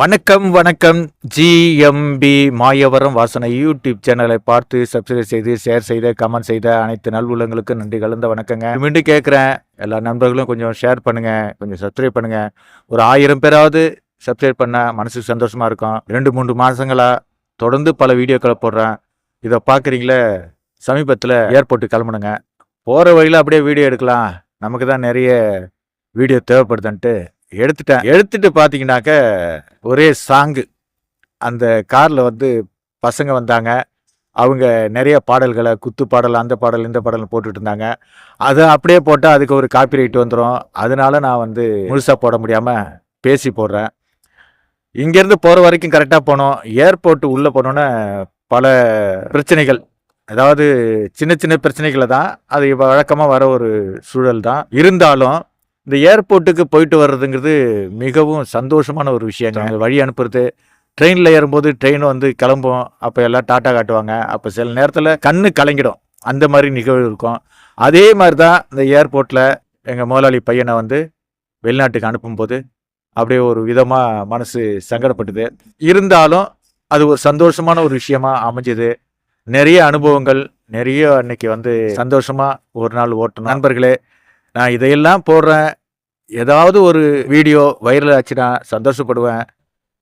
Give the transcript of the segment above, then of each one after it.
வணக்கம் வணக்கம். ஜிஎம்பி மாயவரம் வாசனை யூடியூப் சேனலை பார்த்து சப்ஸ்கிரைப் செய்து ஷேர் செய்த கமெண்ட் செய்த அனைத்து நல்வுள்ளங்களுக்கும் நன்றி கலந்த வணக்கங்க. மீண்டும் கேட்குறேன். எல்லா நண்பர்களும் கொஞ்சம் ஷேர் பண்ணுங்க கொஞ்சம் சப்ஸ்கிரைப் பண்ணுங்க. ஒரு ஆயிரம் பேராவது சப்ஸ்கிரைப் பண்ண மனசுக்கு சந்தோஷமா இருக்கும். ரெண்டு மூன்று மாசங்களா தொடர்ந்து பல வீடியோக்களை போடுறேன். இதை பார்க்குறீங்களே சமீபத்தில் ஏர்போர்ட்டு கிளம்புனுங்க. போகிற வழியில் அப்படியே வீடியோ எடுக்கலாம். நமக்கு தான் நிறைய வீடியோ தேவைப்படுதுன்ட்டு. எடுத்துட்டேன். எடுத்துட்டு பார்த்தீங்கன்னாக்க ஒரே சாங்கு அந்த காரில் வந்து பசங்க வந்தாங்க. அவங்க நிறைய பாடல்களை குத்து பாடல் அந்த பாடல் இந்த பாடல் போட்டுட்டு இருந்தாங்க. அதை அப்படியே போட்டால் அதுக்கு ஒரு காப்பி ரைட் வந்துடும் அதனால நான் வந்து முழுசாக போட முடியாமல் பேசி போடுறேன். இங்கேருந்து போகிற வரைக்கும் கரெக்டாக போனோம். ஏர்போர்ட் உள்ளே போனோன்னே பல பிரச்சனைகள். அதாவது சின்ன சின்ன பிரச்சனைகளை தான் அது வழக்கமாக வர ஒரு சூழல் தான். இருந்தாலும் இந்த ஏர்போர்ட்டுக்கு போயிட்டு வர்றதுங்கிறது மிகவும் சந்தோஷமான ஒரு விஷயங்க. வழி அனுப்புறது ட்ரெயினில் ஏறும்போது ட்ரெயின் வந்து கிளம்பும் அப்போ எல்லாம் டாட்டா காட்டுவாங்க. அப்போ சில நேரத்தில் கண்ணு கலங்கிடும். அந்த மாதிரி நிகழ்வு இருக்கும். அதே மாதிரி தான் இந்த ஏர்போர்ட்டில் எங்கள் முதலாளி பையனை வந்து வெளிநாட்டுக்கு அனுப்பும்போது அப்படியே ஒரு விதமாக மனசு சங்கடப்பட்டது. இருந்தாலும் அது ஒரு சந்தோஷமான ஒரு விஷயமா அமைஞ்சது. நிறைய அனுபவங்கள் நிறைய அன்னைக்கு வந்து சந்தோஷமா ஒரு நாள் ஓட்டணும். நண்பர்களே நான் இதையெல்லாம் போடுறேன். ஏதாவது ஒரு வீடியோ வைரல் ஆச்சுன்னா சந்தோஷப்படுவேன்.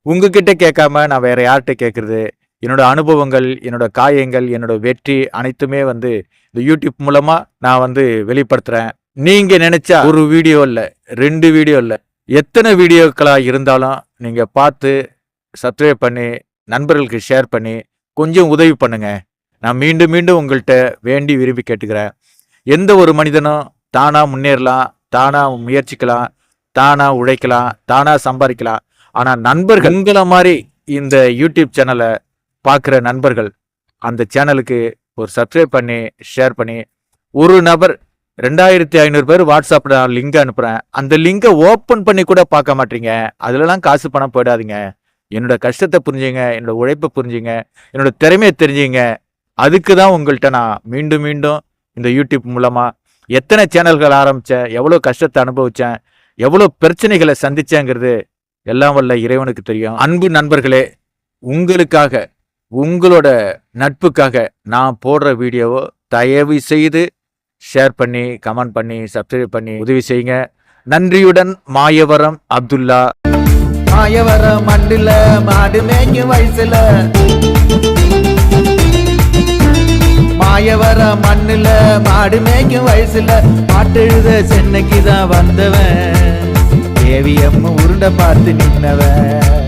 உங்ககிட்ட கேட்காம நான் வேற யார்கிட்ட கேட்குறது? என்னோட அனுபவங்கள் என்னோட காயங்கள் என்னோட வெற்றி அனைத்துமே வந்து இந்த யூடியூப் மூலமா நான் வந்து வெளிப்படுத்துறேன். நீங்க நினைச்சா ஒரு வீடியோ இல்லை ரெண்டு வீடியோ இல்லை எத்தனை வீடியோக்களா இருந்தாலும் நீங்க பார்த்து சப்ஸ்கிரைப் பண்ணி நண்பர்களுக்கு ஷேர் பண்ணி கொஞ்சம் உதவி பண்ணுங்க. நான் மீண்டும் மீண்டும் உங்கள்கிட்ட வேண்டி விரும்பி கேட்டுக்கிறேன். எந்த ஒரு மனிதனும் தானா முன்னேறலாம் தானா முயற்சிக்கலாம் தானா உழைக்கலாம் தானா சம்பாதிக்கலாம். ஆனா நண்பர்கள் உங்களை மாதிரி இந்த யூடியூப் சேனலை பார்க்குற நண்பர்கள் அந்த சேனலுக்கு ஒரு சப்ஸ்கிரைப் பண்ணி ஷேர் பண்ணி ஒரு நபர் ரெண்டாயிரத்தி ஐநூறு பேர் வாட்ஸ்அப்பில் நான் லிங்க் அனுப்புகிறேன் அந்த லிங்கை ஓப்பன் பண்ணி கூட பார்க்க மாட்டீங்க. அதுலலாம் காசு பணம் போயிடாதீங்க. என்னோட கஷ்டத்தை புரிஞ்சுங்க என்னோட உழைப்பை புரிஞ்சுங்க என்னோட திறமையை தெரிஞ்சுங்க. அதுக்கு தான் உங்கள்கிட்ட நான் மீண்டும் மீண்டும் இந்த யூடியூப் மூலமாக எத்தனை சேனல்கள் ஆரம்பித்தேன் எவ்வளோ கஷ்டத்தை அனுபவித்தேன் எவ்வளோ பிரச்சனைகளை சந்தித்தேங்கிறது எல்லாம் வல்ல இறைவனுக்கு தெரியும். அன்பு நண்பர்களே உங்களுக்காக உங்களோட நட்புக்காக நான் போடுற வீடியோவை தயவு செய்து ஷேர் பண்ணி கமெண்ட் பண்ணி சப்ஸ்கிரைப் பண்ணி உதவி செய்யுங்க. நன்றியுடன் மாயவரம் அப்துல்லா. மாயவரம் மண்டில மாடு மேய்க்கும் வயசுல. மண்ணுல மாடு மேய்க்கும் வயசுல பாட்டெழுத சென்னைக்கு தான் வந்தவன். தேவியம்ம உருண்டை பார்த்து நின்னவன்.